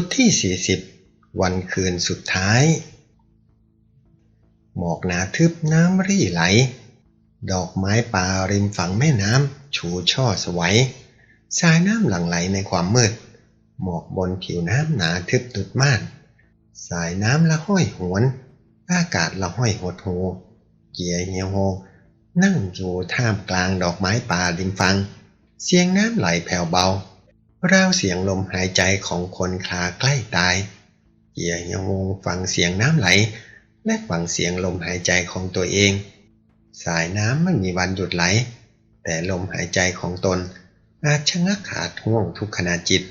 บทที่ 40 วันคืนสุดท้าย หมอกหนาทึบน้ำรี่ไหล ดอกไม้ป่าริมฝั่งแม่น้ำชูช่อสวยสายน้ำหลั่งไหลในความมืด หมอกบนผิวน้ำหนาทึบตุดม่าน สายน้ำละห้อยหวน อากาศละห้อยหดหูเกียร์เฮียวโฮนั่งอยู่ท่ามกลางดอกไม้ป่าริมฝั่งเสียงน้ำไหลแผ่วเบา ราวเสียงลมหายใจของคนคลาใกล้ตายเกียยังงงฟังเสียงน้ำไหล และฟังเสียงลมหายใจของตัวเอง สายน้ำไม่มีวันหยุดไหล แต่ลมหายใจของตน อาจชะงักขาดห่วงทุกขณะจิต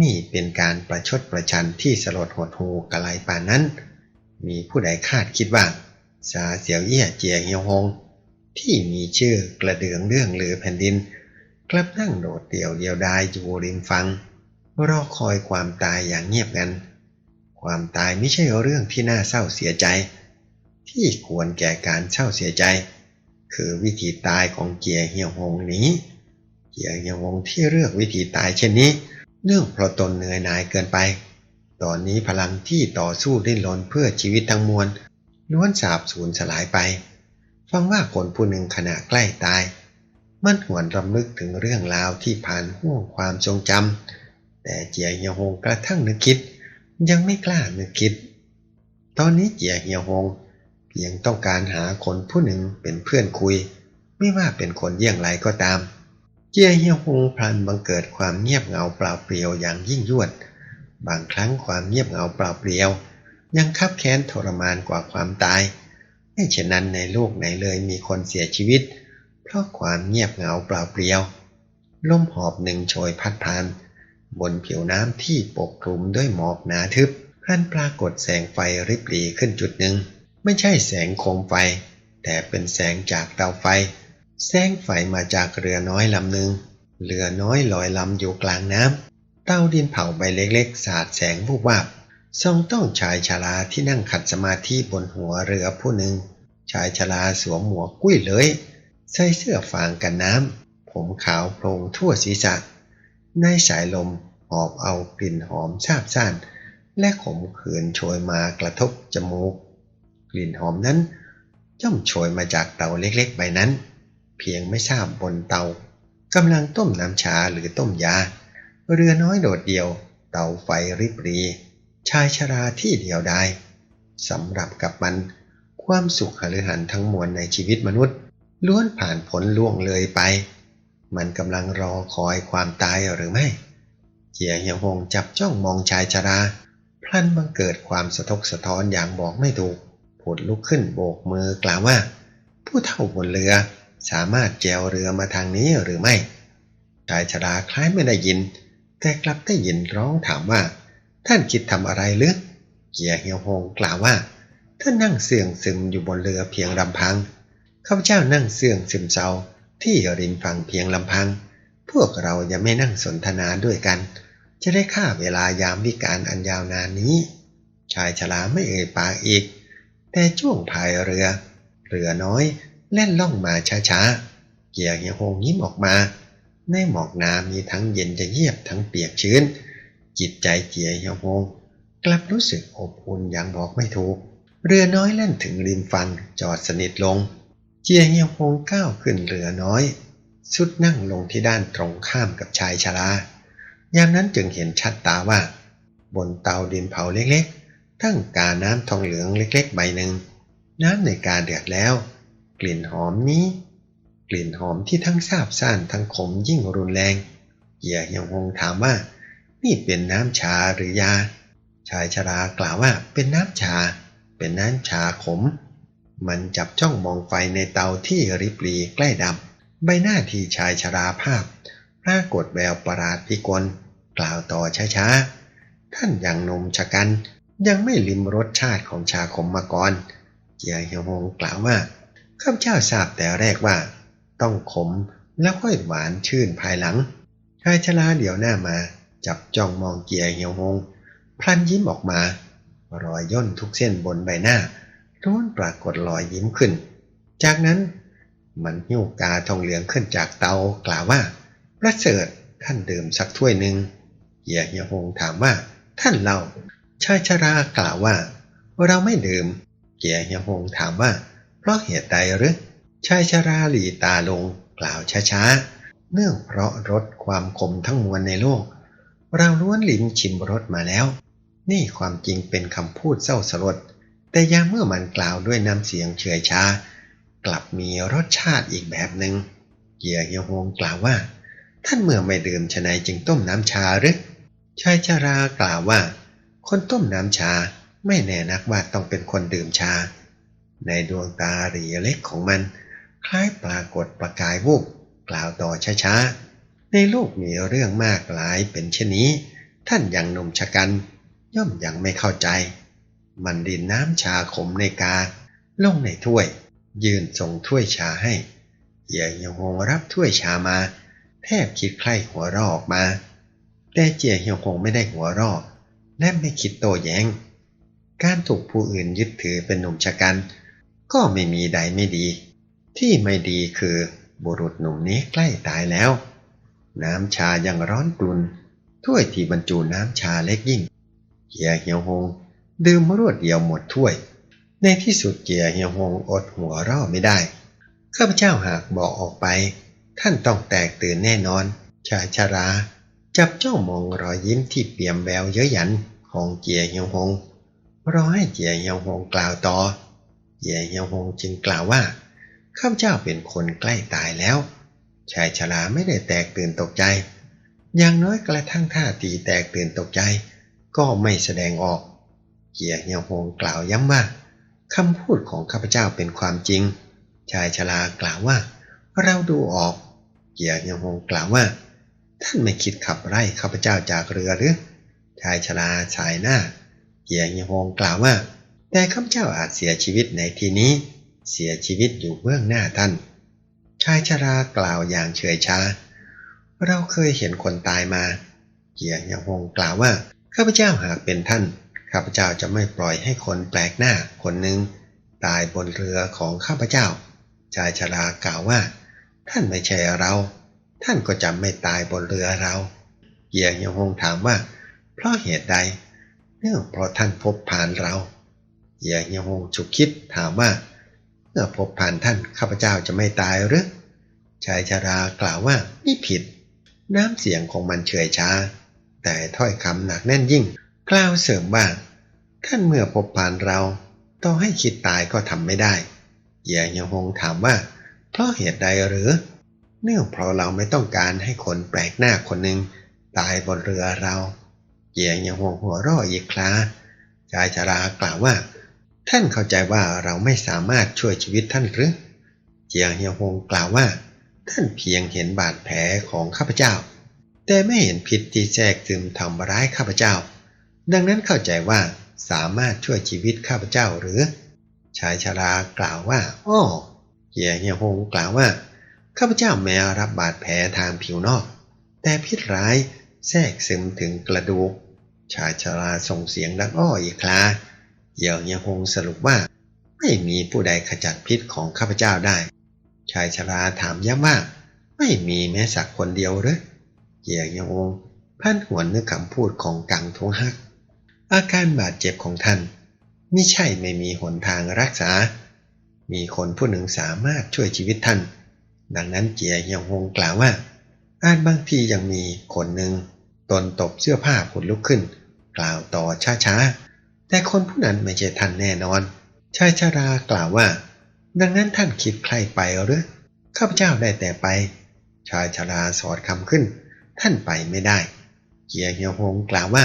นี่เป็นการประชดประชันที่สลดหดหูกระไรป่านนั้น มีผู้ใดคาดคิดว่าซาเสียวเอี้ยเจียเฮียวฮงที่มีชื่อกระเดืองเรื่องหรือแผ่นดิน กลับนั่งโดดเดี่ยวเดียวดายอยู่ริมฟังรอคอยความตายอย่างเงียบงัน ความตายไม่ใช่เรื่องที่น่าเศร้าเสียใจ ที่ควรแก่การเศร้าเสียใจ คือวิธีตายของเกียร์เฮียวงนี้เกียร์เฮียวงที่เลือกวิธีตายเช่นนี้ เนื่องเพราะตนเหนื่อยหน่ายเกินไป ตอนนี้พลังที่ต่อสู้ดิ้นรนเพื่อชีวิตทั้งมวลล้วนสาบสูญสลายไป ฟังว่าคนผู้หนึ่งขณะใกล้ตาย มันหวนรำลึกถึงเรื่องราวที่ผ่านห่วงความทรงจำแต่เจียเฮียฮงกระทั่งนึกคิด ยังไม่กล้านึกคิด ตอนนี้เจียเฮียฮงเพียงต้องการหาคนผู้หนึ่งเป็นเพื่อนคุย ไม่ว่าเป็นคนเยี่ยงไรก็ตาม เจียเฮียฮงพลันบังเกิดความเงียบเหงาเปล่าเปลี่ยวอย่างยิ่งยวด บางครั้งความเงียบเหงาเปล่าเปลี่ยว ยังคับแค้นทรมานกว่าความตายไม่เช่นนั้นในโลกไหนเลยมีคนเสียชีวิตเพราะความเงียบเหงาเปล่าเปลี่ยว ลมหอบหนึ่งโชยพัดผ่าน บนผิวน้ำที่ปกคลุมด้วยหมอกหนาทึบพลันปรากฏแสงไฟริบหรี่ขึ้นจุดหนึ่ง ไม่ใช่แสงโคมไฟ แต่เป็นแสงจากเตาไฟ แสงไฟมาจากเรือน้อยลำหนึ่งเรือน้อยลอยลำอยู่กลางน้ำเต้าดินเผาใบเล็กๆ สาดแสงวูบวาบทรงต้องชายชาลาที่นั่งขัดสมาธิบนหัวเรือผู้หนึ่ง ชายชาลาสวมหมวกกุ้ยเลย ใส่เสื้อฟางกันน้ำ ผมขาวโพลงทั่วศีรษะ ในสายลมหอบเอากลิ่นหอมซาบซ่าน และขมขื่นโชยมากระทบจมูก กลิ่นหอมนั้นย่อมโชยมาจากเตาเล็กๆใบนั้น เพียงไม่ทราบบนเตากำลังต้มน้ำชาหรือต้มยา เรือน้อยโดดเดียว เตาไฟริบรี ชายชราที่เดียวดายสำหรับกับมัน ความสุขหฤหันทั้งมวลในชีวิตมนุษย์ ล้วนผ่านผลล่วงเลยไป มันกำลังรอคอยความตายหรือไม่เจียเฮียงฮงจับจ้องมองชายชราพลันบังเกิดความสะทกสะท้อนอย่างบอกไม่ถูกผุดลุกขึ้นโบกมือกล่าวว่า ผู้เฒ่าบนเรือสามารถแจวเรือมาทางนี้หรือไม่ชายชราคล้ายไม่ได้ยิน แต่กลับได้ยินร้องถามว่า ท่านคิดทำอะไรหรือเกียเฮียวฮงกล่าวว่าท่านนั่งเสื่องซึมอยู่บนเรือเพียงลำพัง ข้าพเจ้านั่งเสื่องซึมเศร้าที่ริมฝั่งเพียงลำพัง พวกเราจะไม่นั่งสนทนาด้วยกัน จะได้ฆ่าเวลายามวิการอันยาวนานนี้ ชายชราไม่เอ่ยปากอีก แต่จ้วงพายเรือ เรือน้อยแล่นล่องมาช้าๆ เกียร์เฮียโฮงยิ้มออกมา ในหมอกน้ำมีทั้งเย็นจะเยียบทั้งเปียกชื้น จิตใจเกียร์เฮียโฮงกลับรู้สึกอบอุ่นอย่างบอกไม่ถูก เรือน้อยแล่นถึงริมฝั่งจอดสนิทลง เจียเฮียโฮงก้าวขึ้นเรือน้อย สุดนั่งลงที่ด้านตรงข้ามกับชายชรายามนั้นจึงเห็นชัดตาว่า บนเตาดินเผาเล็กๆ ตั้งกาน้ำทองเหลืองเล็กๆ ใบหนึ่ง น้ำในกาเดือดแล้ว กลิ่นหอมนี้ กลิ่นหอมที่ทั้งซาบซ่านทั้งขมยิ่งรุนแรงเกียร์เฮียงฮงถามว่า นี่เป็นน้ำชาหรือยา ชายชรากล่าวว่าเป็นน้ำชา เป็นน้ำชาขม มันจับจ้องมองไฟในเตาที่ริบรีใกล้ดับ ใบหน้าที่ชายชราภาพปรากฏแววประหลาดพิกลกล่าวต่อช้าๆ ท่านยังนมชะกัน ยังไม่ลิมรสชาติของชาขมมาก่อนเจียเฮียฮงกล่าวว่าข้าพเจ้าทราบแต่แรกว่า ต้องขมแล้วค่อยหวานชื่นภายหลังชายชราเดี๋ยวหน้ามา จับจ้องมองเกียเฮียวฮงพลันยิ้มออกมารอยย่นทุกเส้นบนใบหน้า ล้วนปรากฏรอยยิ้มขึ้น จากนั้นมันหิ้วกาทองเหลืองขึ้นจากเตากล่าวว่าประเสริฐท่านดื่มสักถ้วยหนึ่งเฮียเฮียฮงถามว่า ท่านเล่าชายชรากล่าวว่า เราไม่ดื่มเกียร์เฮียฮงถามว่า เพราะเหตุใดหรือชายชราหลีตาลงกล่าวช้าๆ เนื่องเพราะรสความขมทั้งมวลในโลก เราล้วนลิ้มชิมรสมาแล้ว นี่ความจริงเป็นคำพูดเศร้าสลด แต่ยามเมื่อมันกล่าวด้วยน้ำเสียงเฉยชา กลับมีรสชาติอีกแบบหนึ่งเกียร์เฮียฮงกล่าวว่า ท่านเมื่อไม่ดื่มชะไนจึงต้มน้ำชาหรือชายชรากล่าวว่า คนต้มน้ำชาไม่แน่นักว่าต้องเป็นคนดื่มชา ในดวงตาหรีเล็กของมัน คล้ายปรากฏประกายวูบกล่าวต่อช้าๆ ในโลกมีเรื่องมากหลายเป็นเช่นนี้ ท่านยังหนุ่มชะกัน ย่อมยังไม่เข้าใจ มันดินน้ำชาขมในกาลงในถ้วย ยืนส่งถ้วยชาให้เหยียเหียวหงรับถ้วยชามา แทบคิดใคร่หัวรอออกมา แต่เจียเหียวหงไม่ได้หัวรอและไม่คิดโต้แย้ง การถูกผู้อื่นยึดถือเป็นหนุ่มชะกัน ก็ไม่มีใดไม่ดี ที่ไม่ดีคือบุรุษหนุ่มนี้ใกล้ตายแล้ว น้ำชายังร้อนกลุนถ้วยที่บรรจุน้ำชาเล็กยิ่งเกียเหียวหง ดื่มรวดเดียวหมดถ้วย ในที่สุดเกียเหียวหงอดหัวร่อไม่ได้ข้าพเจ้าหากบอกออกไป ท่านต้องแตกตื่นแน่นอน ชายชารา จับเจ้องมองรอยยิ้มที่เปี่ยมแววเย้ยหยันของเกียเหียวหงรอให้เกียเหียวหงกล่าวต่อเกียเหียวหงจึงกล่าวว่าข้าพเจ้าเป็นคนใกล้ตายแล้ว ชายชราไม่ได้แตกตื่นตกใจ อย่างน้อยกระทั่งท่าทีแตกตื่นตกใจ ก็ไม่แสดงออก เกียเหียวหงกล่าวย้ำว่าคำพูดของข้าพเจ้าเป็นความจริง ชายชรากล่าวว่า เราดูออกเกียเหียวหงกล่าวว่า ท่านไม่คิดขับไล่ข้าพเจ้าจากเรือหรือ ชายชราสายหน้าเกียเหียวหงกล่าวว่า แต่ข้าพเจ้าอาจเสียชีวิตในที่นี้ เสียชีวิตอยู่เบื้องหน้าท่าน ชายชรากล่าวอย่างเฉยชา เราเคยเห็นคนตายมาเกียเหียวหงกล่าวว่าข้าพเจ้าหากเป็นท่าน ข้าพเจ้าจะไม่ปล่อยให้คนแปลกหน้าคนหนึ่งตายบนเรือของข้าพเจ้า ชายชรากล่าวว่า ท่านไม่ใช่เรา ท่านก็จะไม่ตายบนเรือเราเกียเหียวหงถามว่า เพราะเหตุใด เนื่องเพราะท่านพบผ่านเราเกียเหียวหงฉุกคิดถามว่าเมื่อพบผ่านท่านข้าพเจ้าจะไม่ตายหรือชายชรากล่าวว่าไม่ผิด น้ำเสียงของมันเฉยช้า แต่ถ้อยคำหนักแน่นยิ่ง กล่าวเสริมว่า ท่านเมื่อพบผ่านเราต่อให้คิดตายก็ทำไม่ได้เยียเหยวหงถามว่า เพราะเหตุใดหรือ เนื่องเพราะเราไม่ต้องการให้คนแปลกหน้าคนหนึ่งตายบนเรือเราเยียเหยวหงหัวร่ออีกคราชายชรากล่าวว่า ท่านเข้าใจว่าเราไม่สามารถช่วยชีวิตท่านหรือเจียงเฮียวหงกล่าวว่า ท่านเพียงเห็นบาดแผลของข้าพเจ้า แต่ไม่เห็นผิดที่แทรกซึมทำร้ายข้าพเจ้า ดังนั้นเข้าใจว่า สามารถช่วยชีวิตข้าพเจ้าหรือ ชายชรากล่าวว่าอ้อเฮียเฮียหงกล่าวว่าข้าพเจ้าแม้รับบาดแผลทางผิวนอก แต่พิษร้ายแทรกซึมถึงกระดูก ชายชราส่งเสียงดังอ้ออีกคราเหี่ยวเฮียหงสรุปว่า ไม่มีผู้ใดขจัดพิษของข้าพเจ้าได้ ชายชราถามย้ำว่าไม่มีแม้สักคนเดียวหรือเหี่ยวเฮียหงพันหวนนึกคำพูดของกังทงฮัก อาการบาดเจ็บของท่านไม่ใช่ไม่มีหนทางรักษา มีคนผู้หนึ่งสามารถช่วยชีวิตท่าน ดังนั้นเจียเฮียงฮงกล่าวว่า อาจบางทียังมีคนหนึ่งตนตบเสื้อผ้าผุดลุกขึ้น กล่าวต่อช้าๆ แต่คนผู้นั้นไม่ใช่ท่านแน่นอน ชายชารากล่าวว่า ดังนั้นท่านคิดใครไปหรือข้าพเจ้าได้แต่ไป ชายชาราสอดคำขึ้น ท่านไปไม่ได้ เกียเฮียวฮงกล่าวว่า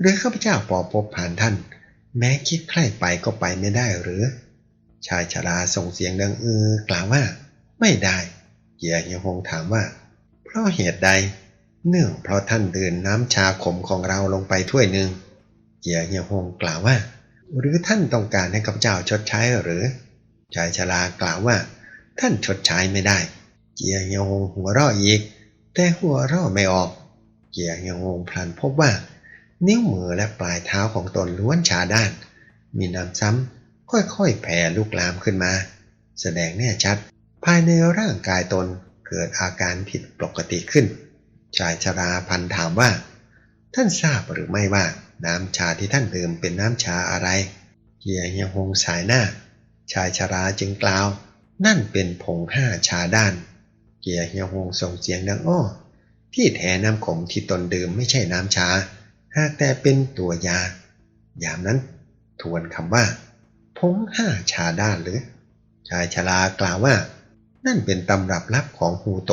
หรือข้าพเจ้าปอพบผ่านท่าน แม้คิดใครไปก็ไปไม่ได้หรือ ชายชราส่งเสียงดังเออกล่าวว่า ไม่ได้เกียเฮียวฮงถามว่า เพราะเหตุใด เนื่องเพราะท่านดื่มน้ำชาขมของเราลงไปถ้วยหนึ่งเกียเฮียวฮงกล่าวว่า หรือท่านต้องการให้ข้าพเจ้าชดใช้หรือ ชายชรากล่าวว่า ท่านชดใช้ไม่ได้ เกียเฮียวฮงหัวเราะอีก แต่หัวเราะไม่ออก เกียเฮียวฮงพลันพบว่า นิ้วมือและปลายเท้าของตนล้วนชาด้าน มีน้ำซ้ำค่อยๆแผ่ลุกลามขึ้นมา แสดงแน่ชัด ภายในร่างกายตนเกิดอาการผิดปกติขึ้น ชายชราพันถามว่า ท่านทราบหรือไม่ว่าน้ำชาที่ท่านดื่มเป็นน้ำชาอะไรเกียเฮียฮงสายหน้า ชายชราจึงกล่าว นั่นเป็นผงห้าชาด้านเกียเฮียฮงส่งเสียงดังอ้อที่แท้น้ำขมที่ตนดื่มไม่ใช่น้ำชา หากแต่เป็นตัวยา ยามนั้นทวนคำว่าผงห้าชาด้านหรือ ชายชรากล่าวว่า นั่นเป็นตำรับลับของฮูโต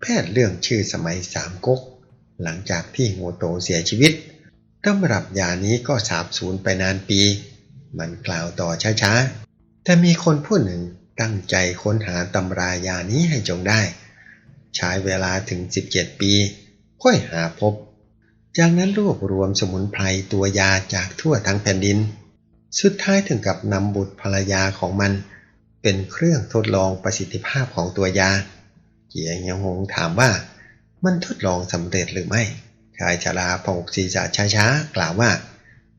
แพทย์เรื่องชื่อสมัยสามก๊ก หลังจากที่ฮูโตเสียชีวิตตำรับยานี้ก็สาบสูญไปนานปี มันกล่าวต่อช้าๆ แต่มีคนผู้หนึ่งตั้งใจค้นหาตำรายานี้ให้จงได้ ใช้เวลาถึง 17 ปี ค่อยหาพบ จากนั้นรวบรวมสมุนไพรตัวยาจากทั่วทั้งแผ่นดิน สุดท้ายถึงกับนำบุตรภรรยาของมัน เป็นเครื่องทดลองประสิทธิภาพของตัวยาเกียงยังหงถามว่า มันทดลองสำเร็จหรือไม่ชายชราพงศีรษะช้าๆกล่าวว่า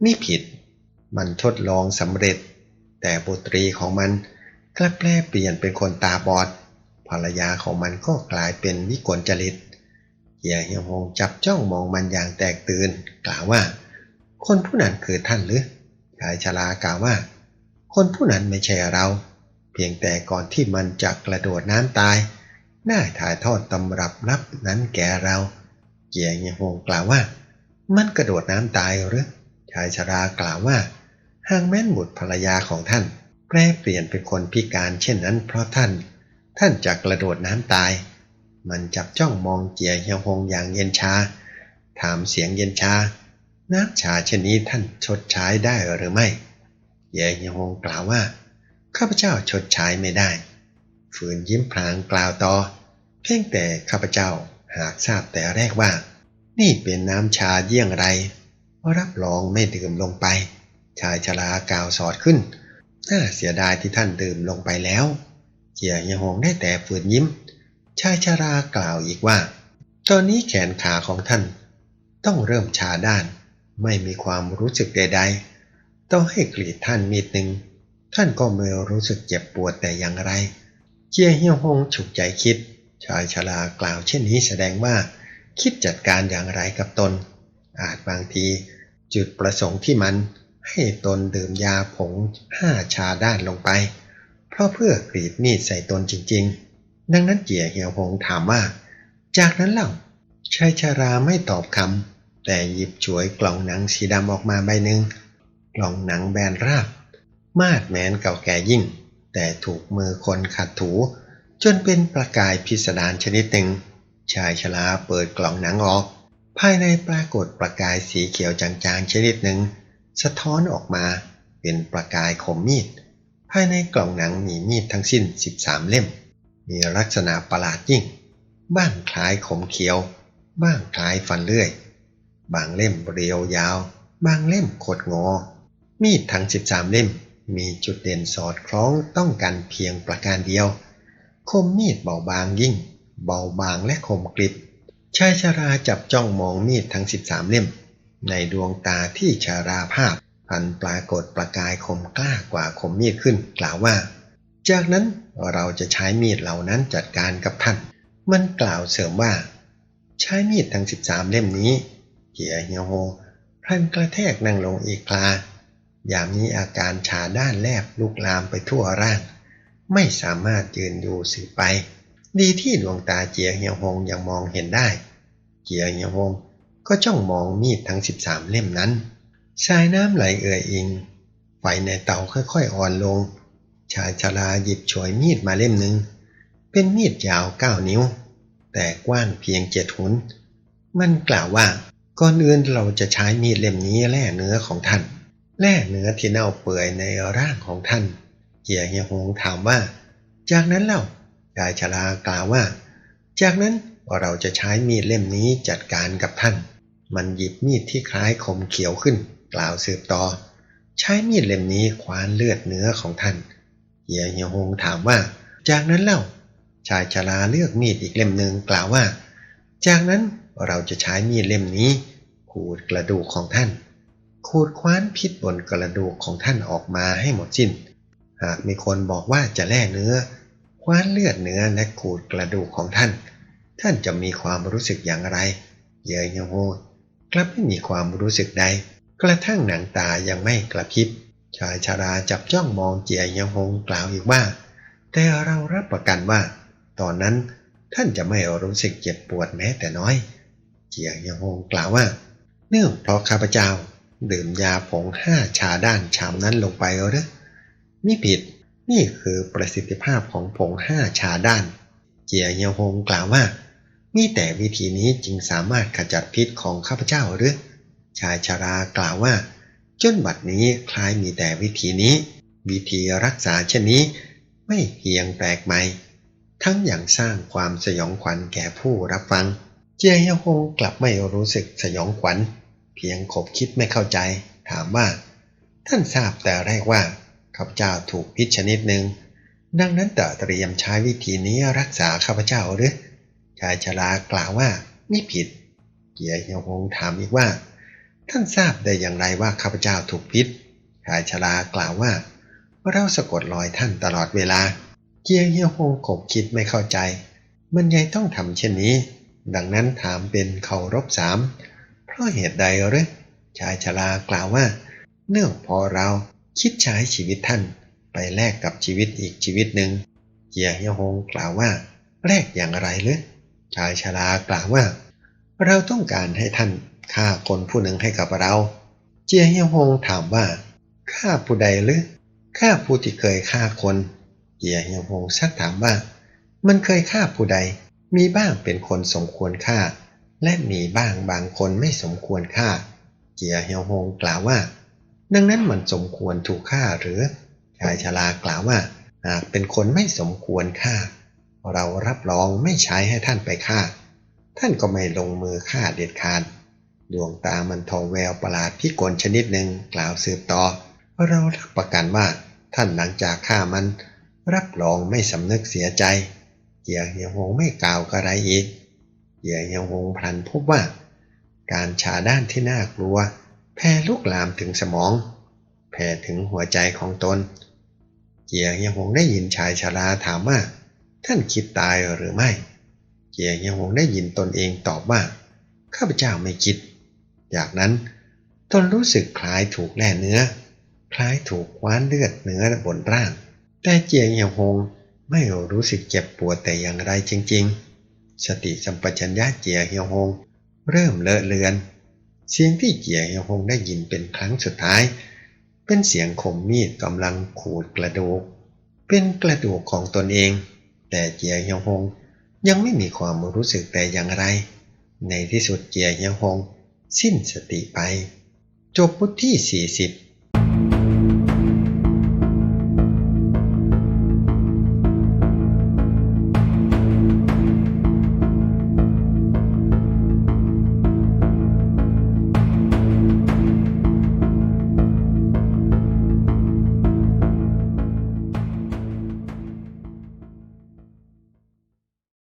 ไม่ผิด มันทดลองสำเร็จ แต่บุตรีของมันกลับแปลเปลี่ยนเป็นคนตาบอด ภรรยาของมันก็กลายเป็นวิกลจริต เกียงยังหงจับจ้องมองมันอย่างแตกตื่น กล่าวว่า คนผู้นั้นคือท่านหรือชายชรากล่าวว่า คนผู้นั้นไม่ใช่เรา เพียงแต่ก่อนที่มันจะกระโดดน้ำตายได้ถ่ายทอดตำรับลับนั้นแก่เราเกียงยงคงกล่าวว่า มันกระโดดน้ำตายหรือชายชรากล่าวว่าหากแม่นบุตรภรรยาของท่าน แปลเปลี่ยนเป็นคนพิการเช่นนั้นเพราะท่าน ท่านจะกระโดดน้ำตาย มันจับจ้องมองเจียเฮียฮงอย่างเย็นชา ถามเสียงเย็นชา น้ำชาชนี้ท่านชดใช้ได้หรือไม่เจียเฮียฮงกล่าวว่า ข้าพเจ้าชดใช้ไม่ได้ ฝืนยิ้มพลางกล่าวต่อ เพียงแต่ข้าพเจ้าหากทราบแต่แรกว่า นี่เป็นน้ำชาเยี่ยงไร รับรองไม่ดื่มลงไป ชายชรากล่าวสอดขึ้น น่าเสียดายที่ท่านดื่มลงไปแล้วเจียเฮียฮงได้แต่ฝืนยิ้ม ชายชรากล่าวอีกว่า ตอนนี้แขนขาของท่าน ต้องเริ่มชาด้าน ไม่มีความรู้สึกใด ๆ ต้องให้กรีดท่านมีดหนึ่ง ท่านก็ไม่รู้สึกเจ็บปวดแต่อย่างไร เจียเฮียวฮงฉุกใจคิด ชายชรากล่าวเช่นนี้แสดงว่า คิดจัดการอย่างไรกับตน อาจบางที จุดประสงค์ที่มันให้ตนดื่มยาผงห้าชาด้านลงไป เพราะเพื่อกรีดมีดใส่ตนจริง ๆ ดังนั้นเจียเฮียวฮงถามว่า จากนั้นเล่าชายชาราไม่ตอบคำแต่หยิบฉวยกล่องหนังสีดำออกมาใบหนึ่งกล่องหนังแบนราบ มาดแมนเก่าแก่ยิ่ง แต่ถูกมือคนขัดถู จนเป็นประกายพิสดารชนิดหนึ่ง ชายชราเปิดกล่องหนังออก ภายในปรากฏประกายสีเขียวจางๆชนิดหนึ่ง สะท้อนออกมาเป็นประกายคมมีด ภายในกล่องหนังมีมีดทั้งสิ้น 13 เล่ม มีลักษณะประหลาดยิ่ง บ้างคล้ายขมเขียว บ้างคล้ายฟันเลื่อย บางเล่มเรียวยาว บางเล่มโคดงอ มีดทั้ง 13 เล่มมีจุดเด่นสอดคล้องต้องกันเพียงประการเดียว คมมีดเบาบางยิ่ง เบาบางและคมกริบชายชาราจับจ้องมองมีดทั้ง 13 เล่ม ในดวงตาที่ชาราภาพพันปรากฏประกายคมกล้ากว่าคมมีดขึ้นกล่าวว่า จากนั้นเราจะใช้มีดเหล่านั้นจัดการกับท่าน มันกล่าวเสริมว่า ใช้มีดทั้ง 13 เล่มนี้เกียเฮียโฮพลันกระแทกนั่งลงอีกคลา ยามนี้อาการชาด้านแลบลุกลามไปทั่วร่าง ไม่สามารถยืนอยู่สืบไป ดีที่ดวงตาเจียเฮียฮงยังมองเห็นได้ เจียเฮียฮงก็จ้องมองมีดทั้ง 13 เล่มนั้น สายน้ำไหลเอื่อยอิง ไฟในเตาค่อยๆอ่อนลง ชายชราหยิบฉวยมีดมาเล่มหนึ่งเป็นมีดยาวเก้านิ้ว แต่กว้างเพียงเจ็ดหุน มันกล่าวว่าก่อนอื่นเราจะใช้มีดเล่มนี้แล่เนื้อของท่าน แล่เนื้อที่เน่าเปื่อยในร่างของท่านเกียเฮียฮงถามว่า จากนั้นเล่าชายชรากล่าวว่า จากนั้นเราจะใช้มีดเล่มนี้จัดการกับท่าน มันหยิบมีดที่คล้ายคมเขียวขึ้น กล่าวสืบต่อ ใช้มีดเล่มนี้คว้านเลือดเนื้อของท่าน เฮียเฮียฮงถามว่า จากนั้นเล่า ชายชราเลือกมีดอีกเล่มหนึ่งกล่าวว่า จากนั้นเราจะใช้มีดเล่มนี้ ขูดกระดูกของท่าน ขูดคว้านพิษบนกระดูกของท่านออกมาให้หมดสิ้น หากมีคนบอกว่าจะแล่เนื้อ คว้านเลือดเนื้อและขูดกระดูกของท่าน ท่านจะมีความรู้สึกอย่างไร เยยโฮกลับไม่มีความรู้สึกใด กระทั่งหนังตายังไม่กระพริบ ชายชาราจับจ้องมองเจียเฮียวหงกล่าวอีกว่า แต่เรารับประกันว่า ตอนนั้นท่านจะไม่รู้สึกเจ็บปวดแม้แต่น้อย เจียเฮียวหงกล่าวว่า เนื่องเพราะข้าพเจ้า ดื่มยาผงห้าชาด้านชามนั้นลงไปหรือนี่ผิดนี่คือประสิทธิภาพของผงห้าชาด้าน เจียเฮียวหงกล่าวว่า มีแต่วิธีนี้จึงสามารถขจัดพิษของข้าพเจ้าหรือ ชายชารากล่าวว่า จนบัดนี้คล้ายมีแต่วิธีนี้ วิธีรักษาเช่นนี้ ไม่เพียงแปลกใหม่ ทั้งอย่างสร้างความสยองขวัญแก่ผู้รับฟัง เจียเฮยวหงกลับไม่รู้สึกสยองขวัญ เพียงขบคิดไม่เข้าใจ ถามว่า ท่านทราบแต่แรกว่าข้าพเจ้าถูกพิษชนิดหนึ่งดังนั้นเตรียมใช้วิธีนี้รักษาข้าพเจ้าหรือชายชรากล่าวว่าไม่ผิด เกียร์เฮียวหงถามอีกว่า ท่านทราบได้อย่างไรว่าข้าพเจ้าถูกพิษชายชรากล่าวว่า เราสะกดรอยท่านตลอดเวลา เกียร์เฮียวหงขบคิดไม่เข้าใจ มันยัยต้องทำเช่นนี้ ดังนั้นถามเป็นเคารพสาม เพราะเหตุใดหรือชายชรากล่าวว่า เนื่องพอเราคิดใช้ชีวิตท่านไปแลกกับชีวิตอีกชีวิตหนึ่งเกียร์เฮียวหงกล่าวว่า แลกอย่างไรหรือชายชรากล่าวว่า เราต้องการให้ท่าน ฆ่าคนผู้หนึ่งให้กับเรา เจียเฮียวหงถามว่าฆ่าผู้ใดหรือฆ่าผู้ที่เคยฆ่าคนเจียเฮียวหงซักถามว่า มันเคยฆ่าผู้ใด มีบ้างเป็นคนสมควรฆ่า และมีบ้างบางคนไม่สมควรฆ่า เจียเฮียวหงกล่าวว่า ดังนั้นมันสมควรถูกฆ่าหรือชายชรากล่าวว่าหากเป็นคนไม่สมควรฆ่า เรารับรองไม่ใช้ให้ท่านไปฆ่า ท่านก็ไม่ลงมือฆ่าเด็ดขาด ดวงตามันทองแววประหลาดพิกลชนิดหนึ่งกล่าวสืบต่อว่าเรารับประกันว่าท่านหลังจากฆ่ามัน รับรองไม่สำนึกเสียใจเกียร์เฮียหงไม่กล่าวอะไรอีกเกียร์เฮียหงพลันพบว่า การชาด้านที่น่ากลัว แพร่ลุกลามถึงสมอง แผ่ถึงหัวใจของตน เกียร์เฮียหงได้ยินชายชราถามว่า ท่านคิดตายหรือไม่ เกียร์เฮียหงได้ยินตนเองตอบว่าข้าพเจ้าไม่คิด จากนั้นตนรู้สึกคล้ายถูกแล่เนื้อ คล้ายถูกคว้านเลือดเนื้อบนร่าง แต่เจียงเหี่ยวหงไม่รู้สึกเจ็บปวดแต่อย่างไรจริง ๆ สติสัมปชัญญะเจียเหี่ยวหงเริ่มเลอะเลือน เสียงที่เจียเหี่ยวหงได้ยินเป็นครั้งสุดท้าย เป็นเสียงคมมีดกำลังขูดกระดูก เป็นกระดูกของตนเอง แต่เจียเหี่ยวหงยังไม่มีความรู้สึกแต่อย่างไร ในที่สุดเจียเหี่ยวหง สิ้นสติไป จบบทที่ 40